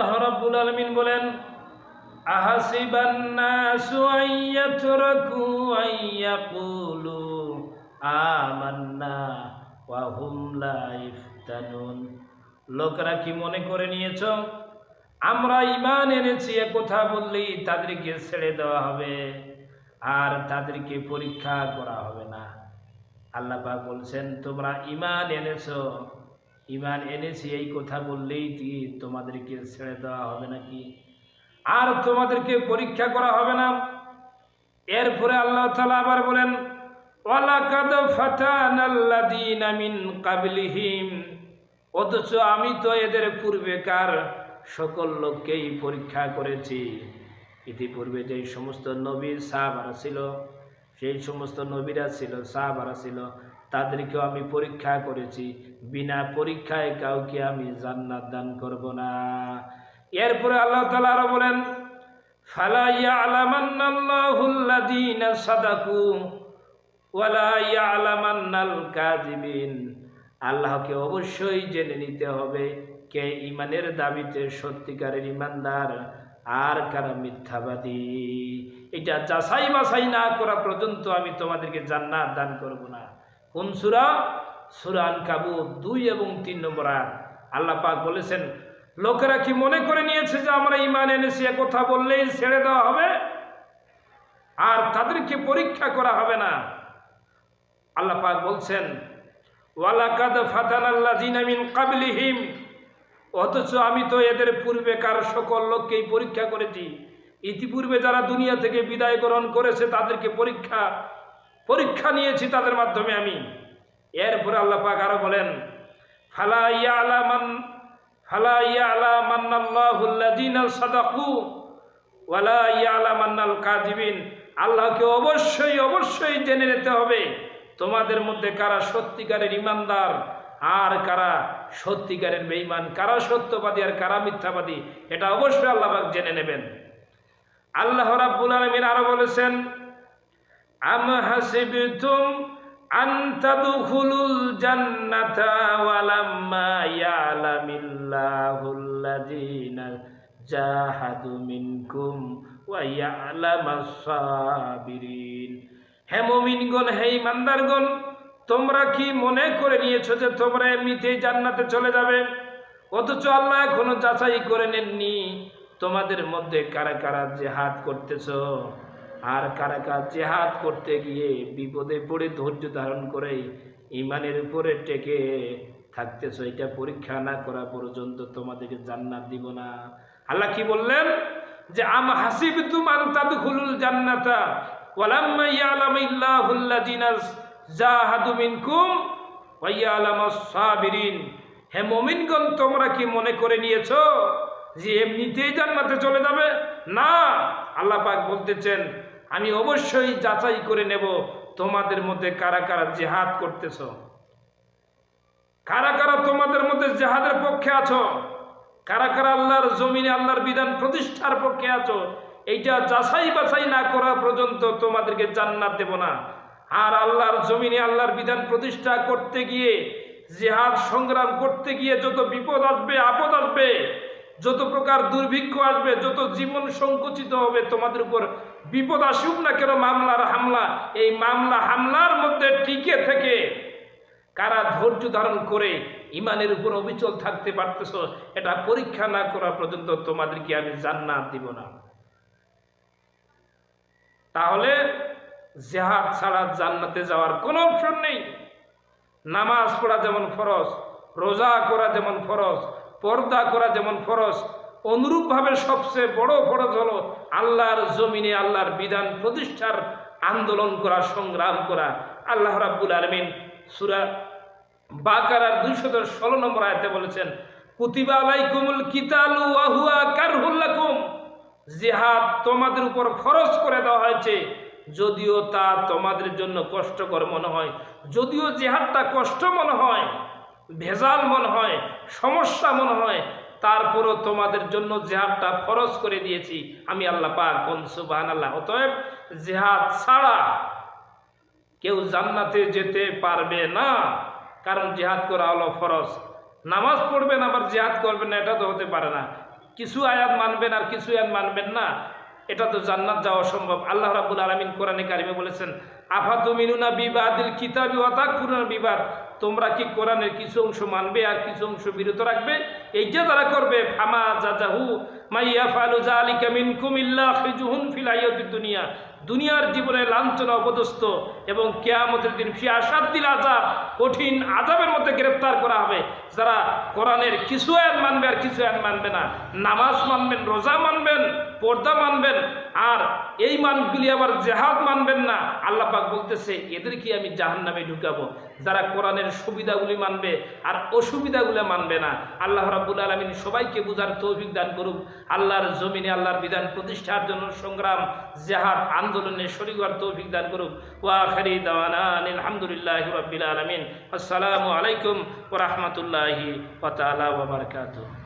আল্লাহ রাব্বুল আলামিন বলেন আহাসিবান নাসু আইয়াতরাকু আইয়াকুলু আমান্না ওয়া হুম লা ইফতানুন। লোকরা কি মনে করে নিয়েছ? আমরা ইমান এনেছি, এ কথা বললেই তাদেরকে ছেড়ে দেওয়া হবে, আর তাদেরকে পরীক্ষা করা হবে না। আল্লাহ বলছেন, তোমরা ইমান এনেছো ইমান এনেছি, এই কথা বললেই কি তোমাদেরকে ছেড়ে দেওয়া হবে নাকি? আর তোমাদেরকে পরীক্ষা করা হবে না। এরপরে আল্লাহ তাআলা আবার বলেন, ওয়ালাকাদ ফাতানাল্লাযীনা মিন কাবলিহিম অথচ আমি তো এদের পূর্বেকার সকল লোককেই পরীক্ষা করেছি। ইতিপূর্বে যেই সমস্ত নবী সাহাবারা ছিল, সেই সমস্ত নবীরা ছিল, সাহাবারা ছিল তাদেরকেও আমি পরীক্ষা করেছি। বিনা পরীক্ষায় কাউকে আমি জান্নাত দান করব না। এরপরে আল্লাহ তাআলা আরও বলেন, ফালা ইয়ালামান্নাল্লাহুল্লাযীনা সাদাকু ওয়ালা ইয়ালামান্নাল কাযিবিন। আল্লাহকে অবশ্যই জেনে নিতে হবে কে ইমানের দাবিতে সত্যিকারের ইমানদার আর কারা মিথ্যাবাদী। এটা যাচাই বাছাই না করা পর্যন্ত আমি তোমাদেরকে জান্নাত দান করব না। কোন সুরা? সুরান কাবু দুই এবং তিন নম্বর আয়াত। আল্লাহ পাক বলেছেন, লোকেরা কি মনে করে নিয়েছে যে আমরা ইমান এনেছি? কথা বললেই ছেড়ে দেওয়া হবে? আর তাদেরকে পরীক্ষা করা হবে না। আল্লাহ পাক বলছেন, ওয়ালাকাদ ফাতানাল্লাযিনা মিন কাবলিহিম, অথচ আমি তো এদের পূর্বে পূর্বেকার সকল লোককেই পরীক্ষা করেছি। ইতিপূর্বে যারা দুনিয়া থেকে বিদায় গ্রহণ করেছে তাদেরকে পরীক্ষা পরীক্ষা নিয়েছি তাদের মাধ্যমে আমি। এরপরে আল্লাহ পাক আরও বলেন সাদাকু, ওয়ালা ইয়ালামান্নাল কাযিবিন। আল্লাহকে অবশ্যই অবশ্যই জেনে নিতে হবে, তোমাদের মধ্যে কারা সত্যিকারের ইমানদার, আর কারা সত্যিকারের বেঈমান, কারা সত্যবাদী আর কারা মিথ্যাবাদী, এটা অবশ্যই আল্লাহ জেনে নেবেন। আল্লাহ রাব্বুল আলামিন আরও বলেছেন আম হাসিবতুম আন তাদখুলুল জান্নাতা ওয়ালাম্মা ইয়ালামিল্লাহুল্লাযীনা জাহাদু মিনকুম ওয়া ইয়ালামাস সাবিরিন হে মুমিনগণ, হে ইমানদারগণ, তোমরা কি মনে করে নিয়েছো যে তোমরা এমনিতেই জান্নাতে চলে যাবে? অথচ আল্লাহ এখনও যাচাই করে নেননি। তোমাদের মধ্যে কারা কারা যে জেহাদ করতেছো? আর কারা কার জেহাদ করতে গিয়ে বিপদে পড়ে ধৈর্য ধারণ করে ইমানের উপরে টেকে, থাকতেছো, এটা পরীক্ষা না করা পর্যন্ত তোমাদেরকে জান্নাত দিব না। আল্লাহ কি বললেন? যে, আম হাসিব তুমান তাদখুলুল জান্নাতা, ওয়ালাম্মা ইয়ালামিল্লাহুল্লাযিনা জাহাদু মিনকুম ওয়া ইয়ালামাস সাবিরিন হে মুমিনগণ, তোমরা কি মনে করে নিয়েছো যে, এমনিতেই জান্নাতে চলে যাবে? না। আল্লাহ পাক বলতেছেন আমি অবশ্যই যাচাই করে নেব তোমাদের মধ্যে কারা কারা জেহাদ করতেছো। কারা কারা তোমাদের মধ্যে জেহাদের পক্ষে আছো? কারা কারা আল্লাহর জমিনে আল্লাহর বিধান প্রতিষ্ঠার পক্ষে আছো? এইটা যাচাই বাছাই না করা পর্যন্ত তোমাদেরকে জান্নাত দেব না। আর আল্লাহর জমিনে আল্লাহর বিধান প্রতিষ্ঠা করতে গিয়ে, জেহাদ সংগ্রাম করতে গিয়ে যত বিপদ আসবে, আপদ আসবে যত প্রকার দুর্ভিক্ষ আসবে, যত জীবন সংকুচিত হবে, তোমাদের উপর বিপদ আসুক না কেন মামলার হামলা? এই মামলা হামলার মধ্যে টিকে থেকে কারা ধৈর্য ধারণ করে ইমানের উপর অবিচল থাকতে পারতেছ, এটা পরীক্ষা না করা পর্যন্ত তোমাদেরকে আমি জান্নাত দিব না। তাহলে জেহাদ ছাড়া জান্নাতে যাওয়ার কোনো অপশন নেই। নামাজ পড়া যেমন ফরজ, রোজা করা যেমন ফরজ পর্দা করা যেমন ফরজ, অনুরূপভাবে সবচেয়ে বড় ফরজ হলো আল্লাহর জমিনে আল্লাহর বিধান প্রতিষ্ঠার আন্দোলন করা, সংগ্রাম করা। আল্লাহ রাব্বুল আলমিন সুরা বাকারার দুইশত ষোলো নম্বর আয়তে বলেছেন, কুতিবা আলাইকুমুল কিতালু ওয়াহুয়া কারহুল্লাকুম জিহাদ তোমাদের উপর ফরজ করে দেওয়া হয়েছে, যদিও তা তোমাদের জন্য কষ্টকর মনে হয়, যদিও জেহাদটা কষ্ট মনে হয়। ভেজাল মনে হয়, সমস্যা মনে হয়, তারপরও তোমাদের জন্য জেহাদটা ফরজ করে দিয়েছি। আমি আল্লাহ পাক কোন সুবাহান আল্লাহ অতএব জেহাদ ছাড়া কেউ জান্নাতে যেতে পারবে না, কারণ জেহাদ করা হলো ফরজ। নামাজ পড়বেন, আবার জেহাদ করবেন না, এটা তো হতে পারে না। কিছু আয়াত মানবেন আর কিছু আয়াত মানবেন না, এটা তো জান্নাত যাওয়া সম্ভব। আল্লাহ রাবুল আলামিন কোরআনে কারিমে বলেছেন আফাতুমিনুনা বিবাদিল কিতাবি ওয়া তাকফুরুনা বিবাদ? তোমরা কি কোরআনের কিছু অংশ মানবে আর কিছু অংশ বিরত রাখবে? এই যে তারা করবে, ফামা জাজাহু মাইয়া ফালু জালিকা মিনকুম ইল্লা খিজুহুন ফিল দুনিয়া। দুনিয়ার জীবনে লাঞ্ছনা অপদস্থ এবং কেয়ামতের দিন ফি আসাদ্দিল আজাব কঠিন আজাবের মধ্যে গ্রেপ্তার করা যারা কোরআনের কিছু আয়াত মানবে আর কিছু আয়াত মানবে না। নামাজ মানবেন, রোজা মানবেন, পর্দা মানবেন, আর এই মানুষগুলি আবার জেহাদ মানবেন না। আল্লাহ পাক বলতেছে, এদেরকে আমি জাহান নামে ঢুকাবো। যারা কোরআনের সুবিধাগুলি মানবে আর অসুবিধাগুলো মানবে না। আল্লাহ রাব্বুল আলমিন সবাইকে বুঝার তৌফিক দান করুক। আল্লাহর জমিনে আল্লাহর বিধান প্রতিষ্ঠার জন্য সংগ্রাম, জেহাদ, আন্দোলনে শরীর তৌফিক দান করুক। ওয়া খারি দাওয়ানা আলহামদুলিল্লাহ রবিল আলমিন। আসসালামু আলাইকুম ওরহমতুল্লাহি তাআলা ওয়া বারাকাতুহু।